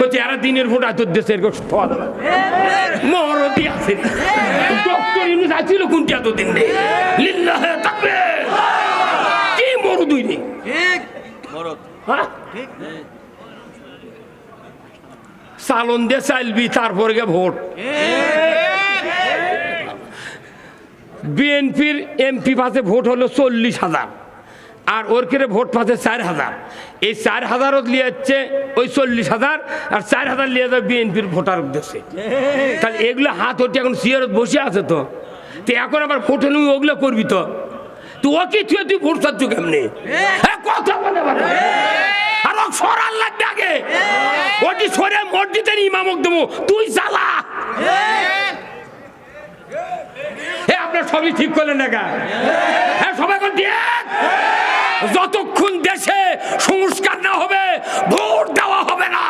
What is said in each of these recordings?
বলছে এরা দিনের ভোট এত দেশে এরকম মরদি আছে। ডক্টর ইউনুস আছিল কোনটি রে? লিল্লাহ থাকবে কি মরু দুই? চালন দিয়ে চাইলবি তারপরে গিয়ে ভোট। বিএনপির এমপি পাশে ভোট হলো চল্লিশ হাজার। আর ওর কেড়ে ভোট পাচ্ছে চার হাজার। এই চার হাজারও নিয়ে যাচ্ছে ওই চল্লিশ হাজার আর চার হাজার নিয়ে যাবে বিএনপির ভোটার উদ্দেশ্যে। তাহলে এগুলো হাত ওটি এখন সিয়ারত বসে আছে তো। তো এখন আবার ভোট হলে ওগুলো করবি তো। তো ওকে তুই তুই ভোট চাচ্ছ কেমনি? হ্যাঁ, কথা বলে আর ও ওটি সরে ইমামক তুই এ আপনার সবই ঠিক করলেন না হ্যাঁ সবাই যতক্ষণ দেশে সংস্কার না হবে, ভোট দেওয়া হবে না।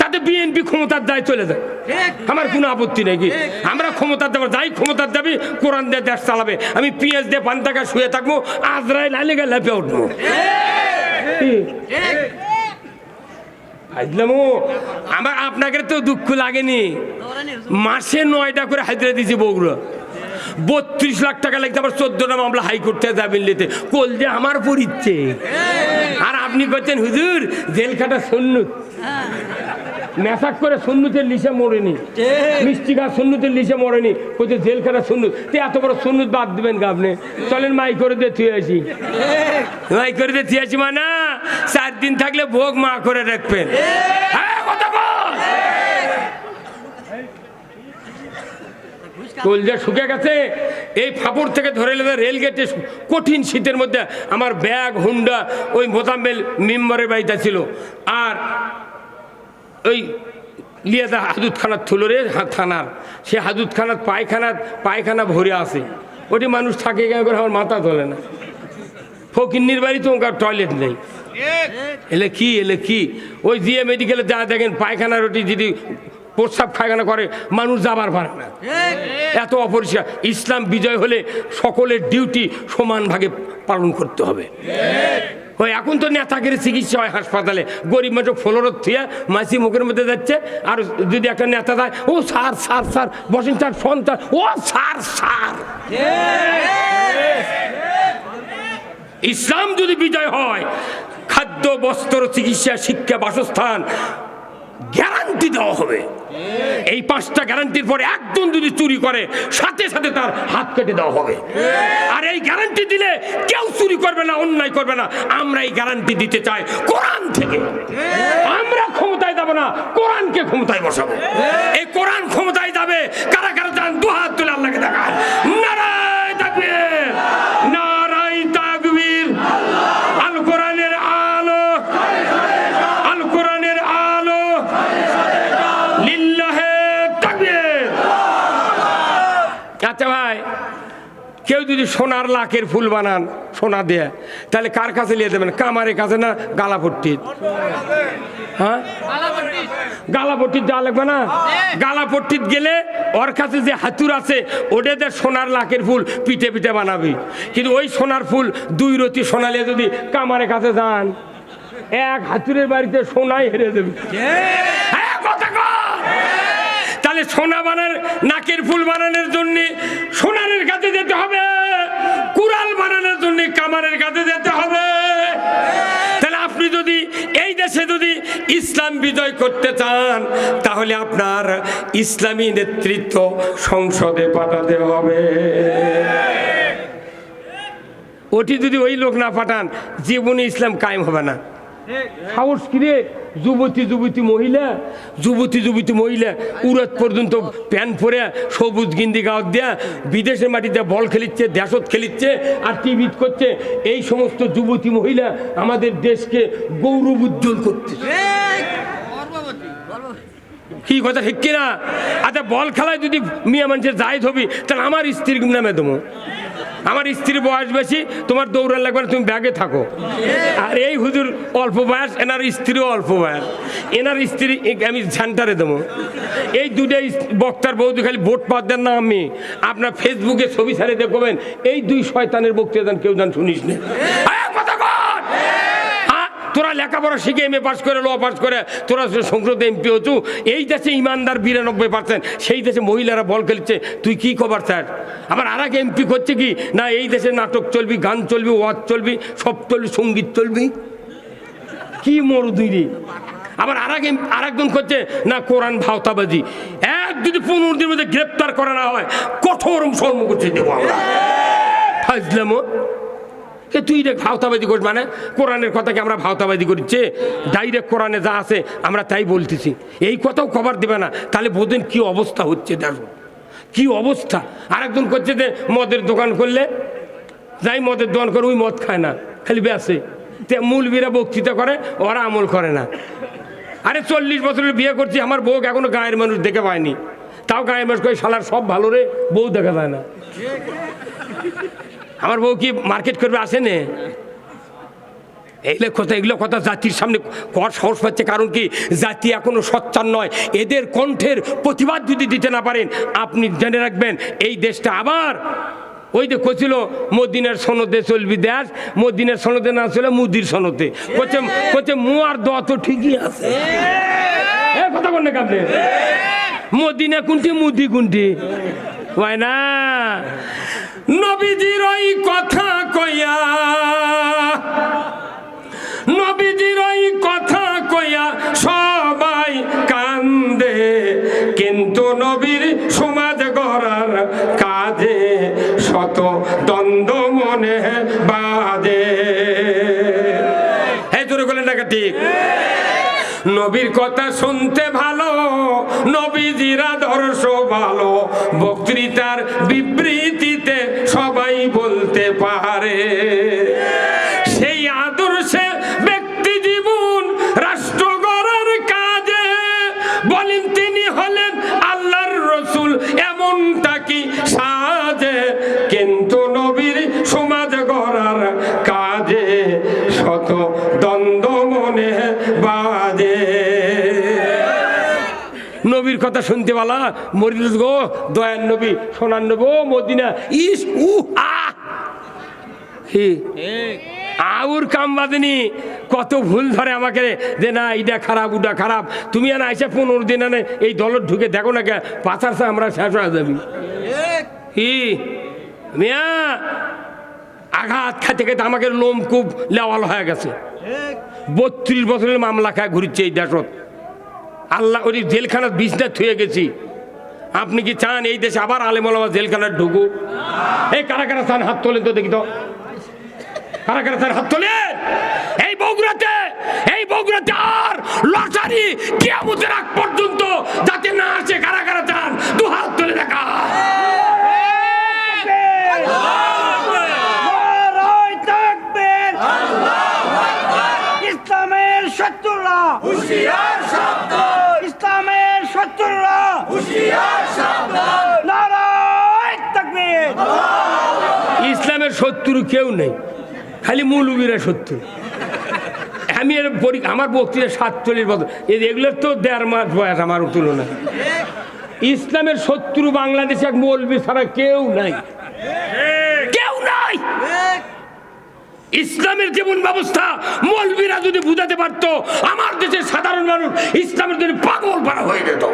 তাতে বিএনপি ক্ষমতার দায় চলে যায়। আমার কোনো আপত্তি নেই কি? আমরা ক্ষমতার দেবো, যাই ক্ষমতার দাবি, কোরআন দিয়ে দেশ চালাবে। আমি পিএস দিয়ে পান টাকা শুয়ে থাকব আজরাই লাইলে গেলে লেপে উঠবো। কি? ফাইজলামো আমার আপনাকে তো দুঃখ লাগেনি। মাসে নয়টা করে হাজিরা দিয়েছে বউগুলো। বত্রিশ লাখ টাকা লাগতে আবার চোদ্দটা মামলা হাইকোর্টে যাবেন নিতে। কল যে আমার পরিচ্ছে আর আপনি করছেন হুজুর, জেল খাটা সন্ন্যুত। মেসাক করে সন্ন্যুতের লিসে মরেনি। মিষ্টি গাছ সন্ন্যুতের লিসে মরেনি। কোথায় জেল খাটা সন্ন্যুত। তে এত বড় সন্ন্যুত বাদ দিবেন গা আপনি। চলেন, মাই করে দিয়ে থুয়ে আসি। মাই করে দিয়ে থুয়ে আসি মা চার দিন থাকলে ভোগ মা করে রাখবেন হ্যাঁ কথা বল কলজা শুকে গেছে এই ফাপড় থেকে ধরে এলে রেল গেটে কঠিন শীতের মধ্যে আমার ব্যাগ হুন্ডা ওই মোতাম্বেল মেম্বারের বাড়িতে ছিল। আর ওই লিয়াদা হাজুদ খানার থুলো রে থানার। সে হাজুদ খানার পায়খানা পায়খানা ভরে আসে ওটি মানুষ থাকে কেন করে আমার মাথা তোলে না। ফকিন্নির বাড়ি তো ওখানে টয়লেট নেই। এলে কি এলে কি? ওই দিয়ে মেডিকেলে যা দেখেন পায়খানা রুটি যদি প্রস্রাব পায়খানা করে মানুষ যাবার পারে না। এত অপরিষ্কার। ইসলাম বিজয় হলে সকলের ডিউটি সমান ভাগে পালন করতে হবে। ওই এখন তো নেতাগিরি চিকিৎসা হয় হাসপাতালে। গরিব মানুষ ফ্লোরত থুয়া মাসি মুখের মধ্যে যাচ্ছে আর যদি একটা নেতা দেয় ও সার সার সার বসেন স্যার সন্তান ও সার সার ইসলাম যদি বিজয় হয় খাদ্য বস্ত্র চিকিৎসা শিক্ষা বাসস্থান গ্যারান্টি দেওয়া হবে। এই পাঁচটা গ্যারান্টির পরে একজন যদি চুরি করে, সাথে সাথে তার হাত কেটে দেওয়া হবে। আর এই গ্যারান্টি দিলে কেউ চুরি করবে না, অন্যায় করবে না। আমরা এই গ্যারান্টি দিতে চাই কোরআন থেকে। আমরা ক্ষমতায় যাব না, কোরআনকে ক্ষমতায় বসাবো। এই কোরআন ক্ষমতায় যাবে, কারা কারা যান দু হাত তুলে আল্লাহকে দেখান। নারায় তাকবীর নারায় তাকবীর আল কোরআনের আলো আল কোরআনের আলো লিল্লাহে তাকবীর আচ্ছা ভাই কেউ যদি সোনার লাখের ফুল বানান সোনা দিয়ে তাহলে কার কাছে নিয়ে দেবেন? কামারের কাছে না গালাপট্টির? হ্যাঁ? গালাপট্টির দেওয়া লাগবে না? গালাপট্টির গেলে ওর কাছে যে হাতুর আছে ওটা দিয়ে সোনার লাখের ফুল পিঠে পিঠে বানাবি। কিন্তু ওই সোনার ফুল দুই রতি সোনালে যদি কামারের কাছে যান এক হাতুরের বাড়িতে সোনাই হেরে দেবে হ্যাঁ, কথা। তাহলে সোনা বানার, নাকের ফুল বানানোর জন্য সোনারের কাছে যেতে হবে। কুড়াল বানানোর জন্য কামারের কাছে যেতে হবে। তাহলে আপনি যদি এই দেশে যদি ইসলাম বিজয় করতে চান, তাহলে আপনার ইসলামী নেতৃত্ব সংসদে পাঠাতে হবে। ওটি যদি ওই লোক না পাঠান, জীবনে ইসলাম কায়েম হবে না। সাহস কিরে যুবতী যুবতী মহিলা যুবতী যুবতী মহিলা উরত পর্যন্ত প্যান্ট পরে সবুজ গিন্দি গাঁত দেয়া বিদেশের মাটিতে বল খেলিচ্ছে দেশত খেলিচ্ছে আর টিভিত করছে। এই সমস্ত যুবতী মহিলা আমাদের দেশকে গৌরব উজ্জ্বল করছে কি কথা ঠিক কিনা? আচ্ছা বল খেলায় যদি মিয়া মানুষের জায়দ হবি তাহলে আমার স্ত্রীর নামে দেবো। আমার স্ত্রীর বয়স বেশি, তোমার দৌড়ান লাগবে না, তুমি ব্যাগে থাকো। আর এই হুজুর অল্প বয়স, এনার স্ত্রীও অল্প বয়স। এনার স্ত্রী, আমি সেন্টারে দেবো। এই দুটো বক্তার বৌদি খালি ভোট পাওয়া দেন না আমি। আপনার ফেসবুকে ছবি ছাড়ে দেখবেন, এই দুই শয়তানের বক্তৃতা কেউ জান শুনিস না হ্যাঁ, কথা কর। হ্যাঁ, তোরা তোরা লেখাপড়া শিখে এম এ পাস করে ল পাস করে, তোরা সংসদে এমপি হতু এই দেশে ইমানদার বিরানব্বই পার্সেন্ট সেই দেশে মহিলারা বল খেলছে, তুই কি খবর স্যার? আবার আর এক এমপি করছে কি? না, এই দেশে নাটক চলবি, গান চলবি, ওয়াজ চলবি, সব চলবি, সংগীত চলবি? কি মরুদুইরি আবার আর এক আর একজন করছে, না, কোরআন ভাওতাবাজি। এক যদি পনেরো দিনের মধ্যে গ্রেপ্তার করা না হয়, কঠোর সম্মুখী দেবো আমরা। ফাজলামো। এ তুই রে ভাওতাবাজি করিস মানে? কোরআনের কথাকে আমরা ভাওতাবাজি করছে ডাইরেক্ট কোরআনে যা আছে, আমরা তাই বলতেছি। এই কথাও খবর দেবে না। তাহলে বোধেন কি অবস্থা হচ্ছে দেখো। কি অবস্থা? আরেকজন করছে যে মদের দোকান করলে, যাই মদের দোকান করে, ওই মদ খায় না। খালি বেসে তে মূলবীরা বক্তৃতা করে, ওরা আমল করে না। আরে চল্লিশ বছরের বিয়ে করছি, আমার বউ এখনও গায়ের মানুষ দেখে পায়নি। তাও গায়ের মানুষ কই শালার সব ভালো রে, বউ দেখা যায় না। আমার বউ কি মার্কেট করবে আসে নে এইগুলো কথা এগুলো কথা জাতির সামনে কর সাহস পাচ্ছে, কারণ কি জাতি এখনও সচ্চার নয়। এদের কণ্ঠের প্রতিবাদ যদি দিতে না পারেন, আপনি জেনে রাখবেন, এই দেশটা আবার, ওই যে কছিল মদিনের সনদে চলবি দেশ, মদিনের সনদে না চলে মুদির সনদে। করছে করছে মু আর দ তো ঠিকই আছে। কথা বল না আপনি? মদিনা কুন্টি, মুদি কুন্টি? হয় না। নবীজির ওই কথা কইয়া, নবীজির ওই কথা কইয়া সবাই কান্দে। কিন্তু নবীর সমাজ গড়ার কাজে শত দ্বন্দ্ব মনে বাদে এই তোর বলেন না ঠিক। নবীর কথা শুনতে ভালো, নবীজির আদর্শ ভালো, বক্তৃতার বিবৃতিতে কথা শুনতে পালা? মরিল গো দয়ার নবী, সোনার নবী, ও Medina, is, uh ah our কাম বাদিনি কত ভুল ধরে আমাকে যে না এটা খারাপ ওটা খারাপ। তুমি না এসে পনেরো দিন আনে এই দলত ঢুকে দেখো না কে, পাচার সা আমরা শেষ হয়ে যাবি। কি মিয়া, আঘাত খাইতে খাইতে আমাকে লোম খুব লেওয়াল হয়ে গেছে। বত্রিশ বছরের মামলা খায় ঘুরছে এই দেশত। আল্লাহ ওই জেলখানার বিছনা থুয়ে গেছি। আপনি কি চান এই দেশে আবার আলেমলামা জেলখানার ঢুকু? এই কারা কারা চান হাত তোলেন তো দেখি তো। কারা কারা চান হাত তোলেন? এই বগুড়াতে এই বগুড়াতে আর লটারি কিয়ামতের আগ পর্যন্ত যাতে না আসে, কারা কারা চান? দু হাত তুলে দেখা। ইসলামের শত্রুরা ইসলামের শত্রুরা নারায় তাকবীর! ইসলামের শত্রু কেউ নেই খালি মৌলবীরা শত্রু আমি এর পরি আমার বক্তৃতা সাতচল্লিশ বছর। এগুলোর তো দেড় মাস বয়স আমার তুলনায় ইসলামের শত্রু বাংলাদেশে এক মৌলবী ছাড়া কেউ নাই। ইসলামের জীবন ব্যবস্থা, মৌলবীরা যদি বুঝাতে পারতো, আমার দেশের সাধারণ মানুষ ইসলামের জন্য পাগল পারা হয়ে যেত।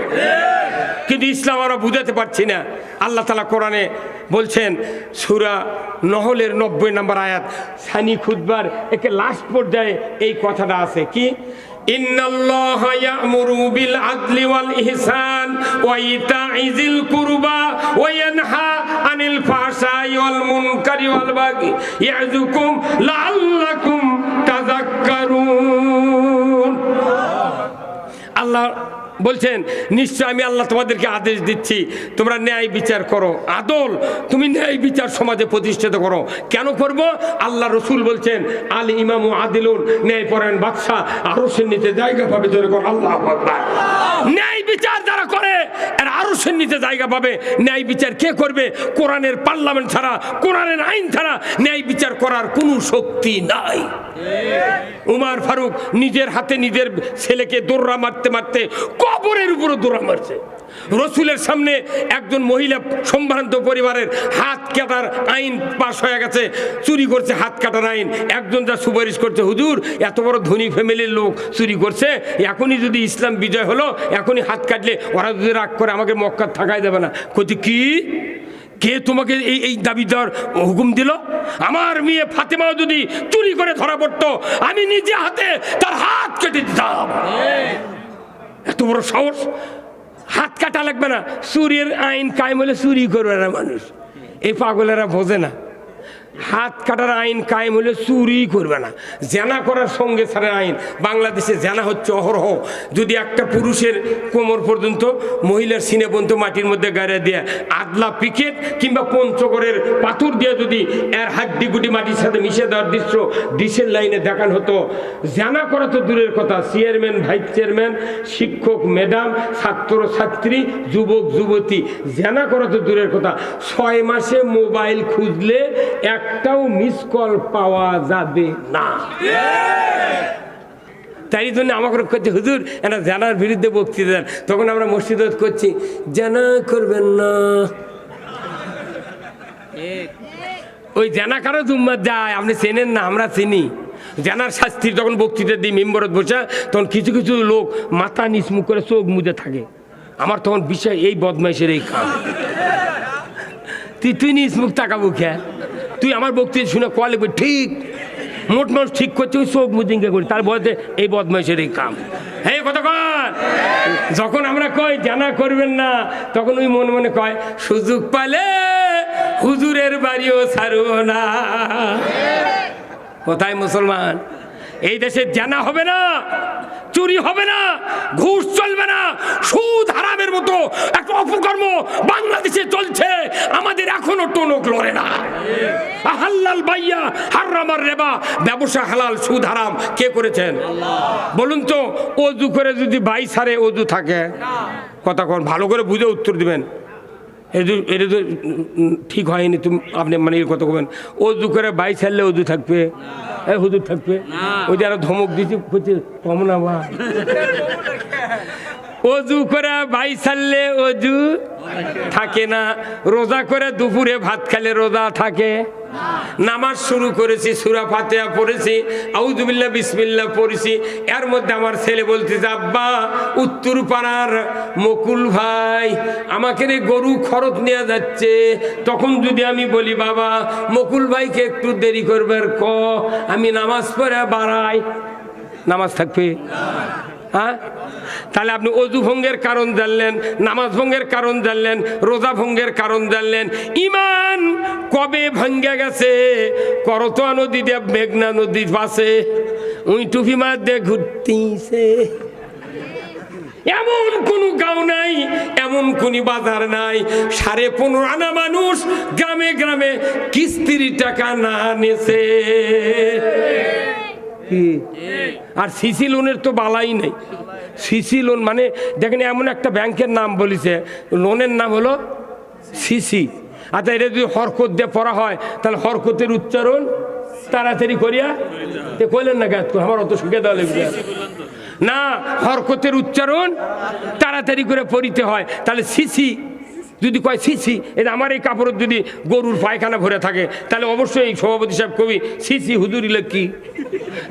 কিন্তু ইসলাম আমরা বুঝাতে পারছি না। আল্লাহ তালা কোরআনে বলছেন, সুরা নহলের নব্বই নম্বর আয়াত, সানি খুদবার একে লাস্ট পর্যায়ে এই কথাটা আছে, কি? ইন্নাল্লাহ ফাহশাই ওয়াল মুনকারি ওয়াল বাগি ইয়াযুকুম লাআল্লাকুম বলছেন নিশ্চয় আমি আল্লাহ তোমাদেরকে আদেশ দিচ্ছি তোমরা ন্যায় বিচার করো। আদল তুমি ন্যায় বিচার সমাজে প্রতিষ্ঠিত করো। কেন করব? আল্লাহ রসুল বলছেন আলী ইমাম আদিলুন ন্যায় পরায়ণ বাদশাহ আরও সে নিচে জায়গা পাবে জোরে করো আল্লাহ ন্যায় বিচার যারা করে এর আরও সে নিচে জায়গা পাবে। ন্যায় বিচার কে করবে? কোরআনের পার্লামেন্ট ছাড়া কোরআনের আইন ছাড়া ন্যায় বিচার করার কোনো শক্তি নাই। উমার ফারুক নিজের হাতে নিজের ছেলেকে দৌড়া মারতে মারতে কবরের উপরে দৌড়া মারছে। রসুলের সামনে একজন মহিলা সম্ভ্রান্ত পরিবারের হাত কাটার আইন পাশ হয়ে গেছে, চুরি করছে হাত কাটার আইন। একজন যা সুপারিশ করছে, হুজুর, এত বড় ধনী ফ্যামিলির লোক চুরি করছে, এখনই যদি ইসলাম বিজয় হলো, এখনই হাত কাটলে ওরা যদি রাগ করে, আমাকে মক্কা থাকায় দেবে না। কতি কি? কে তোমাকে এই এই দাবি দেওয়ার হুকুম দিল? আমার মেয়ে ফাতেমাও যদি চুরি করে ধরা পড়তো, আমি নিজে হাতে তার হাত কেটে দিতাম। এত বড় সাহস। হাত কাটা লাগবে না। চুরির আইন কায়েম হলে চুরি করবে না মানুষ। এই পাগলেরা বোঝে না। হাত কাটার আইন কায়েম হলে চুরি করবে না। জেনা করার সঙ্গে ছাড়া আইন। বাংলাদেশে জেনা হচ্ছে অহরহ। যদি একটা পুরুষের কোমর পর্যন্ত মহিলার সিনে পর্যন্ত মাটির মধ্যে গাড়ি দিয়ে আদলা পিকেট কিংবা পঞ্চগড়ের পাথর দিয়ে যদি এর হাড্ডি গুটি মাটির সাথে মিশে দেওয়ার দৃশ্য ডিসের লাইনে দেখানো হতো, জানা করা তো দূরের কথা। চেয়ারম্যান, ভাইস চেয়ারম্যান, শিক্ষক, ম্যাডাম, ছাত্র, ছাত্রী, যুবক, যুবতী, জানা করা তো দূরের কথা। ছয় মাসে মোবাইল খুঁজলে একটাও মিস কল পাওয়া যাবে না। তাই জন্য আমাকে করছে হুজুর এটা জানার বিরুদ্ধে বক্তৃতা দেন। তখন আমরা মসজিদ করছি, জানা করবেন না। ওই জানা কারও জুম্মার যায়, আপনি চেনেন না, আমরা চিনি। জানার শাস্তির যখন বক্তৃতা দিই মেম্বরত বসে, তখন কিছু কিছু লোক মাথা নিচ মুখ করে চোখ মুজে থাকে। আমার তখন বিষয় এই বদমাইশের এই কাম তুই তুই নিজ মুখ তাকাবো খেয়া তুই আমার বক্তৃতা শুনে লিখবি? ঠিক। মোট মানুষ ঠিক করছে, ওই চোখ মুজিঙ্গে করি তার বয়সে এই বদমাইশের এই কাম। হ্যাঁ কথা কর যখন আমরা কই, জানা করবেন না, তখন ওই মনে মনে কয়, সুযোগ পালে হুজুরের বাড়িও ছাড়ব না। কোথায় মুসলমান, এই দেশে জানা হবে না। চুরি হবে না, ঘুষ চলবে না, সুদ হারামের মতো একটা অপকর্ম বাংলাদেশে চলছে, আমাদের এখনও টনক লড়ে না। হাল্লাল বাইয়া, হারামার রেবা, ব্যবসা হালাল, সুদ হারাম, কে করেছেন? বলুন তো, অজু করে যদি বাই সারে অজু থাকে, কথা কোন, ভালো করে বুঝে উত্তর দিবেন। এটা এটা তো ঠিক হয়নি তুমি আপনি মানে কথা বলবেন। দু করে বাই ছাড়লে অজু থাকবে। হ্যাঁ হুদুর থাকবে। ওই যে আরও ধমক দিচ্ছি বলছে কম না বা অজু করে বাই ছাড়লে অজু থাকে না। রোজা করে দুপুরে ভাত খেলে রোজা থাকে। নামাজ শুরু করেছি, সুরা ফাতেহা পড়েছি আউজুবিল্লাহ বিসমিল্লা পড়েছি। এর মধ্যে আমার ছেলে বলতেছে, আব্বা, উত্তর পাড়ার মকুল ভাই, আমাকে রে গরু খরচ নেওয়া যাচ্ছে। তখন যদি আমি বলি, বাবা, মকুল ভাইকে একটু দেরি করবার ক, আমি নামাজ পড়ে বাড়াই। নামাজ থাকবে? হ্যাঁ? তাহলে আপনি অজু ভঙ্গের কারণ জানলেন, নামাজ ভঙ্গের কারণ জানলেন, রোজা ভঙ্গের কারণ জানলেন। ইমান কবে ভাঙ্গে গেছে? করতোয়া নদী দিয়ে মেঘনা নদীর পাশে। উই টুপি মার দিয়ে ঘুরতিছে। এমন কোন গাঁও নাই, এমন কোন বাজার নাই। সাড়ে পনেরো আনা মানুষ গ্রামে গ্রামে কিস্তির টাকা না নেছে কি? আর সিসি লোনের তো বালাই নেই। সিসি লোন মানে দেখেন এমন একটা ব্যাংকের নাম বলিছে, লোনের নাম হলো সিসি। আচ্ছা এটা যদি হরকত দিয়ে পড়া হয়, তাহলে হরকতের উচ্চারণ তাড়াতাড়ি করিয়া তে কইলেন না গাছ আমার অত সুখে দেওয়া না, হরকতের উচ্চারণ তাড়াতাড়ি করে পড়িতে হয়, তাহলে সিসি যদি কয় সিসি এটা আমার এই কাপড়ের যদি গরুর পায়খানা ভরে থাকে, তাহলে অবশ্যই এই সভাপতি সাহেব কবি সিসি হুজুরিলে কি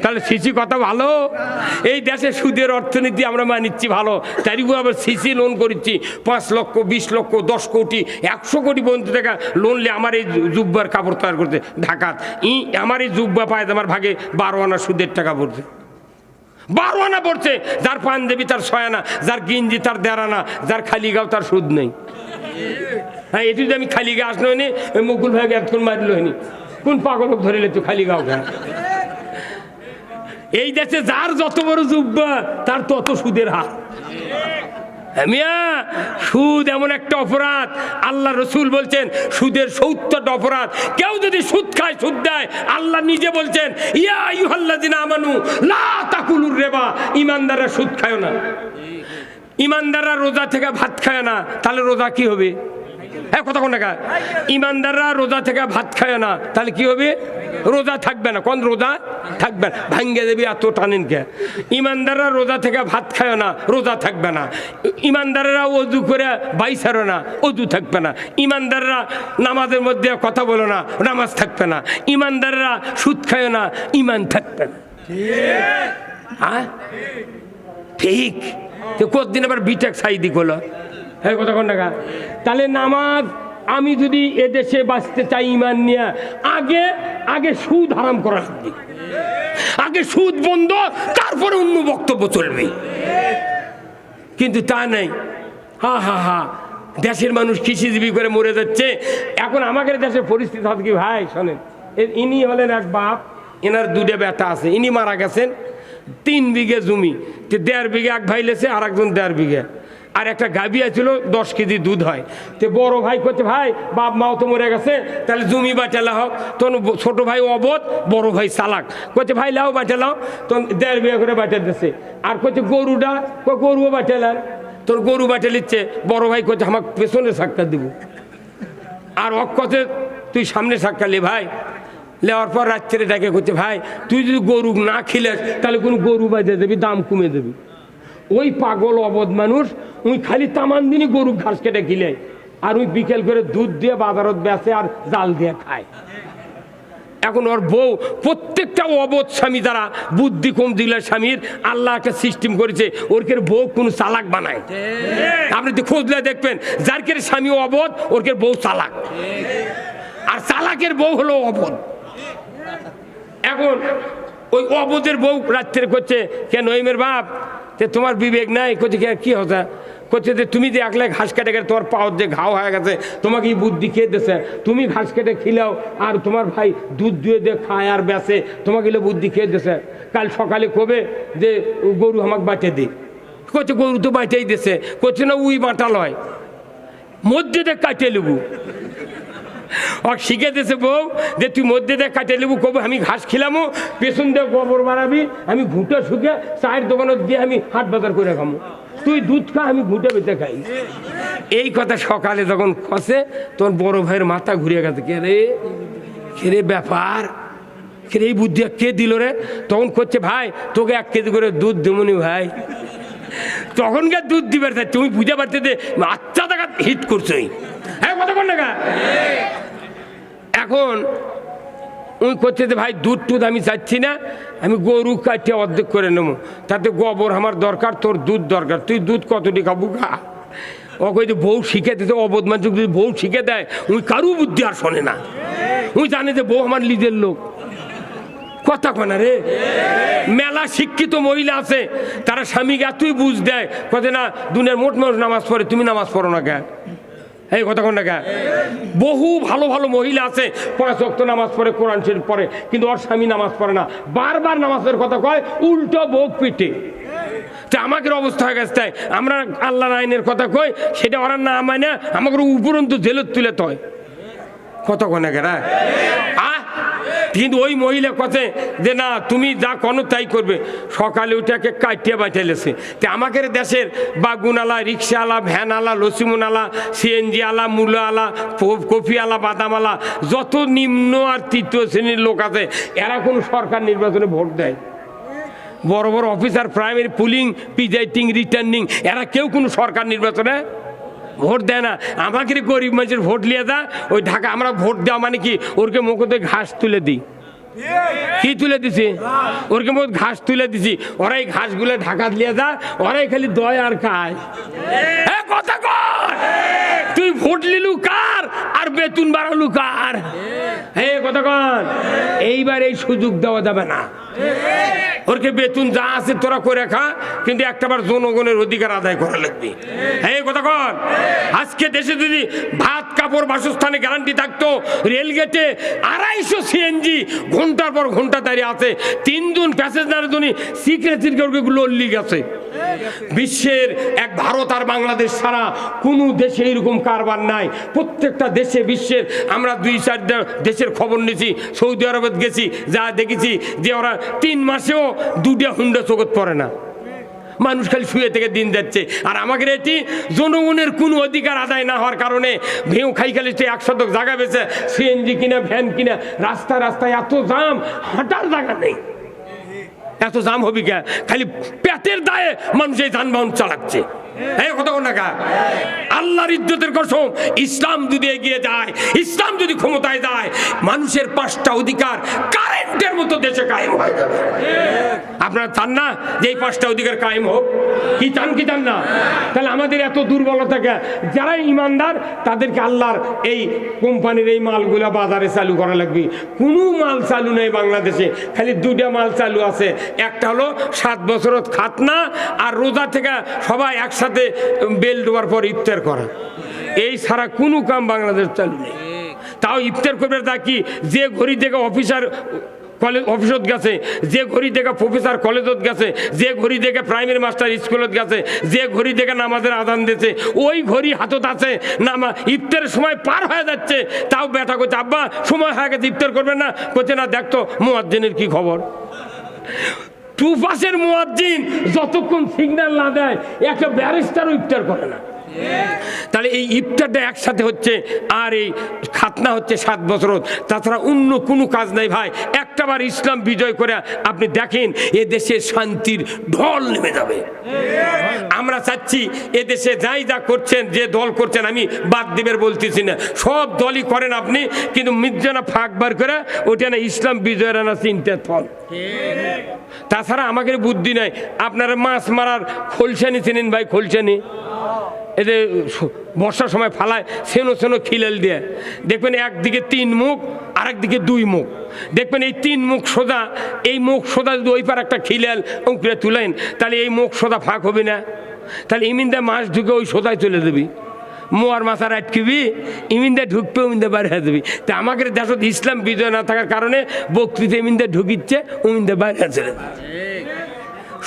তাহলে সিসি কথা ভালো। এই দেশে সুদের অর্থনীতি আমরা মানিচ্ছি ভালো তারিও আবার সিসি লোন করেছি পাঁচ লক্ষ, বিশ লক্ষ, দশ কোটি, একশো কোটি পর্যন্ত টাকা লোন নিয়ে আমার এই জুব্বার কাপড় তৈরি করতে ঢাকাত। ই, আমার এই জুব্বা পায় আমার ভাগে বারো আনা সুদের টাকা পড়ছে। বারো আনা পড়ছে, যার পাঞ্জাবি তার ছয় আনা, যার গিঞ্জি তার দেড় আনা, যার খালি গাও তার সুদ নেই। হ্যাঁ এটি যদি আমি খালি গা আসলো ওই মুকুল ভাইকে এতক্ষণ মারিল হয়নি। কোন পাগলক ধরে লেতো খালি গাও এই দেশে যার যত বড় জুব্বা তার তত সুদের হার। মিয়া সুদ এমন একটা অপরাধ, আল্লাহ রসুল বলছেন, সুদের সত্তরটা অপরাধ। কেউ যদি সুদ খায়, সুদ দেয়, আল্লাহ নিজে বলছেন, ইয়া ইউহাল্লাদিন আমানু, লা তাকুলুর রেবা। ইমানদাররা সুদ খায় না। ইমানদাররা রোজা থেকে ভাত খায় না তাহলে রোজা কি হবে? হ্যাঁ কথা কোন টাকা ইমানদাররা রোজা থেকে ভাত খায় না তাহলে কি হবে? রোজা থাকবে না। কোন রোজা? থাকবে না। ভাঙ্গে দেবী এত টানেন কে? ইমানদাররা রোজা থেকে ভাত খায় না রোজা থাকবে না। ইমানদাররা অজু করে বাইসারো না অজু থাকবে না। ইমানদাররা নামাজের মধ্যে কথা বলো না নামাজ থাকবে না। ইমানদাররা সুদ খায় না ইমান থাকবে না। হ্যাঁ ঠিক। কতদিন আবার বিটেক সাইদি করল? হ্যাঁ কতক্ষণ টাকা তাহলে নামাজ আমি যদি এদেশে বাঁচতে চাই ইমান নিয়ে, আগে আগে সুদ হারাম করা আগে সুদ বন্ধ, তারপরে অন্য বক্তব্য চলবে। কিন্তু তা নাই। হা হা হা। দেশের মানুষ কৃষিজীবী করে মরে যাচ্ছে। এখন আমাদের দেশের পরিস্থিতি কি? ভাই, শোনেন। ইনি হলেন এক বাপ, এনার দুটো বেটা আছে। ইনি মারা গেছেন। তিন বিঘে জমি তো দেড় বিঘে এক ভাই লেছে আর একজন দেড় বিঘে। আর একটা গাভিয়া ছিল দশ কেজি দুধ হয়। তো বড় ভাই করছে ভাই, বাপ মাও তো মরে গেছে, তাহলে জমি বাঁচালা হোক। তখন ছোট ভাই অবধ, বড় ভাই চালাক। করছে ভাই, লাও, বাঁচালাও। তখন দেড় বিঘা করে বাঁচা দিচ্ছে আর করছে গরুটা? গরুও বাঁচালার। তোর গরু বাঁচা নিচ্ছে বড় ভাই করছে আমাকে পেছনে সাক্ষাৎ দিব। আর অক্ষতে তুই সামনে সাক্ষাৎ ভাই। লেওয়ার পর রাত্রে ডাকে করছে ভাই, তুই যদি গরু না খিলেস, তাহলে কোনো গরু বাজে দেবি, দাম কমে দেবি। ওই পাগল অবধ মানুষ উই খালি তামান দিনই গরু ঘাস কেটে খিলে, আর ওই বিকেল করে দুধ দিয়ে বাজারত বেচে আর জাল দিয়ে খায়। এখন ওর বউ, প্রত্যেকটা অবোধ স্বামী যারা বুদ্ধি কম দিলে স্বামীর আল্লাহ একটা সিস্টেম করেছে, ওর কে বউ কোন চালাক বানায়। আপনি তো খুঁজলে দেখবেন, যার কে স্বামী অবোধ, ওর কে বউ চালাক। আর চালাকের বউ হলো অবোধ। এখন ওই অবোধের বউ রাত্রে করছে, কেন ওইমের বাপ? যে তোমার বিবেক নাই? করছে কি কি হতা করছে যে, তুমি যে একলাই ঘাস কেটে গেলে তোমার পাওয়ার যে ঘাও হয়ে গেছে, তোমাকে এই বুদ্ধি খেয়ে দিছে? তুমি ঘাস কেটে খিলাও আর তোমার ভাই দুধ দুয়ে দিয়ে খায় আর বেসে তোমাকে এলে বুদ্ধি খেয়ে দিছে? কাল সকালে কবে যে গরু আমাকে বাঁচে দি করছে গরু তো বাঁচাই দিছে। করছে না, উই বাঁটা লয় মধ্যে কাটিয়ে লেবু। আর শিখে দিয়েছে বউ যে তুই মধ্যে দিয়ে কাটে লেবু, কবে, আমি ঘাস খিলামো, পেছন দিয়ে গোবর মারাবি আমি ঘুঁটে শুকে চায়ের দোকানত দিয়ে আমি হাট বাজার করে খামো। তুই দুধ খা, আমি ঘুঁটে বেঁচে খাই। এই কথা সকালে যখন খসে, তোর বড় ভাইয়ের মাথা ঘুরিয়ে গেছে। কে রে? কে রে ব্যাপার? কে এই বুদ্ধি কে দিল রে? তখন করছে, ভাই, তোকে এক কেজি করে দুধ দেবনি ভাই। তখনকার দুধ দিবার তা তুমি বুঝতে পারতে যে আচ্ছা টাকা হিট করছোই। হ্যাঁ কতক্ষণ টাকা এখন ওই করছে যে, ভাই, দুধ টুধ আমি চাচ্ছি না, আমি গরু কাটিয়ে অর্ধেক করে নেব। তাতে গোবর আমার দরকার, তোর দুধ দরকার। তুই দুধ কতটি খাব খা ও যে, বউ শিখে দিতে, অবোধ মানুষ যদি বউ শিখে দেয় উই কারু বুদ্ধি আর শোনে না। উই জানে যে, বউ আমার লিজের লোক। কথা কনা রে? মেলা শিক্ষিত মহিলা আছে, তারা স্বামীকে এতই বুঝ দেয় কথা না, দুনিয়ার মোট মানুষ নামাজ পড়ে, তুমি নামাজ পড়ো না কে এই কথা কোন দেখা বহু ভালো ভালো মহিলা আছে, পাঁচ অক্ত নামাজ পড়ে, কোরআন শরীফ পড়ে, কিন্তু ওর স্বামী নামাজ পড়ে না। বারবার নামাজের কথা কয়, উল্টো বোক পিটে। আমাদের অবস্থা হয়ে গেছে, তাই আমরা আল্লাহ আইনের কথা কই, সেটা ওরা না মানে আমাকে উপরন্ত জেলত তুলে তয়। কত কোনে গেরা আহ কিন্তু ওই মহিলা কথা যে না, তুমি যা কোনো তাই করবে। সকালে উঠাকে কাটিয়ে বাঁচাইলেছে তে আমাদের দেশের বাগুনালা, রিক্সাওয়ালা, ভ্যানওয়ালা, লসিমুনালা সিএনজি আলা মূলো আলা ক- কফি আলা বাদাম আলা যত নিম্ন আর তৃতীয় শ্রেণির লোক আছে, এরা কোনো সরকার নির্বাচনে ভোট দেয়। বড় বড় officer, primary polling presiding returning, এরা কেউ কোনো সরকার নির্বাচনে ভোট দেয় না। আমাকে গরিব মানুষের ভোট নিয়ে যা ওই ঢাকা আমরা ভোট দেওয়া মানে কি? ওরকে মুখতে ঘাস তুলে দিই। কি তুলে দিছি? ওরকে মত ঘাস তুলে দিছি। ওরাই ঘাসগুলো ঢাকা দিয়ে যা ওরাই খালি দয় আর খায়। কথা কর! তুই ভোট লিলু কার? আর বেতন বাড়ালু কার? হে কথা কর। এইবার এই সুযোগ দেওয়া যাবে না। ওরকে বেতন যা আছে তোরা করে খা, কিন্তু একটাবার জনগণের অধিকার আদায় করা লাগবে। হ্যাঁ কথা কর আজকে দেশে যদি ভাত, কাপড়, বাসস্থানে গ্যারান্টি থাকতো, রেলগেটে আড়াইশো সিএনজি ঘণ্টার পর ঘণ্টা দাঁড়িয়ে আছে, তিনজন প্যাসেঞ্জারের জন্য সিক্রেট সিক্রেট লল্লি গেছে। বিশ্বের এক ভারত আর বাংলাদেশ ছাড়া কোনো দেশে এরকম কারবার নাই। প্রত্যেকটা দেশে বিশ্বের, আমরা দুই চারটা দেশের খবর নিয়েছি সৌদি আরবে গেছি, যা দেখেছি যে ওরা তিন মাসেও দুটা হুন্ডা চোখত পড়ে না। মানুষ খালি শুয়ে থেকে দিন যাচ্ছে। আর আমাদের এটি জনগণের কোনো অধিকার আদায় না হওয়ার কারণে ভেউ খাই খালি সে এক শতক জায়গা বেছে, সিএনজি কিনা ভ্যান কিনা, রাস্তা, রাস্তায় এত জাম, হাঁটার জায়গা নেই। এত জাম হবি কে? খালি পেটের দায়ে মানুষ এই যানবাহন চালাচ্ছে। এই কথা আল্লাহর ইজ্জতের কসম, ইসলাম যদি এগিয়ে যায়, ইসলাম যদি ক্ষমতায় যায়, মানুষের পাঁচটা অধিকার কারেন্টের মতো দেশে কায়েম হয়ে আপনারা চান না যে এই পাঁচটা অধিকার কায়েম হোক? কি চান কি চান না? তাহলে আমাদের এত দুর্বলতা কে? যারা ইমানদার, তাদেরকে আল্লাহর এই কোম্পানির এই মালগুলা বাজারে চালু করা লাগবে। কোনো মাল চালু নেই বাংলাদেশে, খালি দুটা মাল চালু আছে। একটা হলো সাত বছরত খাতনা, আর রোজা থেকে সবাই একসাথে বেল ডোবার পর ইফতার করা। এই ছাড়া কোনো কাম বাংলাদেশ চালু নেই। তাও ইফতার করবে তা কি? যে ঘড়ি থেকে অফিসার কলেজ অফিসত গেছে, যে ঘড়ি থেকে প্রফেসর কলেজত গেছে, যে ঘড়ি থেকে প্রাইমারি মাস্টার স্কুলত গেছে, যে ঘড়ি থেকে নামাজের আদান দিয়েছে, ওই ঘড়ি হাতত আছে নামা ইফতারের সময় পার হয়ে যাচ্ছে। তাও ব্যাটা করছে, আব্বা, সময় হয়ে গেছে, ইফতার করবেন না। করছে না দেখতো মুয়াজ্জিনের কি খবর? টু পাসের মুয়াজ্জিন যতক্ষণ সিগন্যাল না দেয় একটা ব্যারিস্টারও ইফতার করে না। তাহলে এই ইফতারটা একসাথে হচ্ছে, আর এই খাতনা হচ্ছে সাত বছর। তাছাড়া অন্য কোনো কাজ নাই ভাই। একটাবার ইসলাম বিজয় করে আপনি দেখেন, এ দেশে শান্তির ঢল নেমে যাবে। আমরা চাচ্ছি এ দেশে যাই যা করছেন, যে দল করছেন, আমি বাদ দিবের বলতেছি না। সব দলই করেন আপনি, কিন্তু মির্জানা ফাঁক বার করে ওটা না ইসলাম বিজয়ের না চিন্তার ফল। তাছাড়া আমাদের বুদ্ধি নাই। আপনারা মাছ মারার খোলসানি চিনেন ভাই, খোলসানি? স- বর্ষার সময় ফালায় সেনো সেনো খিলেল দিয়ে। দেখবেন একদিকে তিন মুখ আর একদিকে দুই মুখ। দেখবেন এই তিন মুখ সোজা, এই মুখ সোজা যদি ওই পার একটা খিলেল উঁকড়ে তুলেন, তাহলে এই মুখ সোজা ফাঁক হবে না। তাহলে ইমিনদা মাছ ঢুকে ওই সোজায় চলে দেবি মোয়ার মাথার আটকিবি, ইমিনদা ঢুকবে, ইমিনদা বাইরে হয়ে যাবি। তা আমাদের দেশত ইসলাম বিজয় না থাকার কারণে বক্তৃতা ইমিনদা ঢুকিচ্ছে, উমিনদা বাইরে চলে যাবে।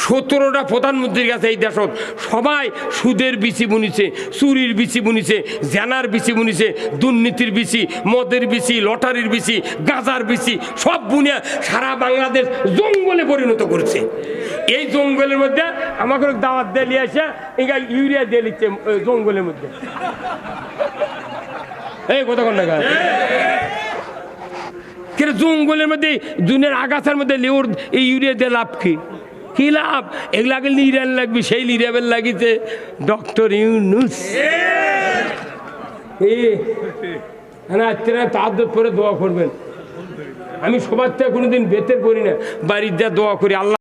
সতেরোটা প্রধানমন্ত্রীর কাছে এই দেশত সবাই সুদের বিচি বুনিছে, চুরির বিচি বুনিছে, জেনার বিচি বুনিছে, দুর্নীতির বিচি, মদের বিচি, লটারির বিচি, গাঁজার বিচি, সব বুনিয়া সারা বাংলাদেশ জঙ্গলে পরিণত করছে। এই জঙ্গলের মধ্যে আমাকে দাওয়াত দিয়ে আসে, এগা ইউরিয়া দিয়ে নিচ্ছে জঙ্গলের মধ্যে। এই কোন টাকা কিন্তু জঙ্গলের মধ্যে জুনের আগাছার মধ্যে লেউর, এই ইউরিয়া দিয়ে লাভ কি? কি লাভ? এগুলাকে লিডার লাগবে, সেই লিডারের লাগিতে ডক্টর ইউনুস। তার পরে দোয়া করবেন। আমি সবার থেকে কোনোদিন বেতের করি না। বাড়ির যা দোয়া করি, আল্লাহ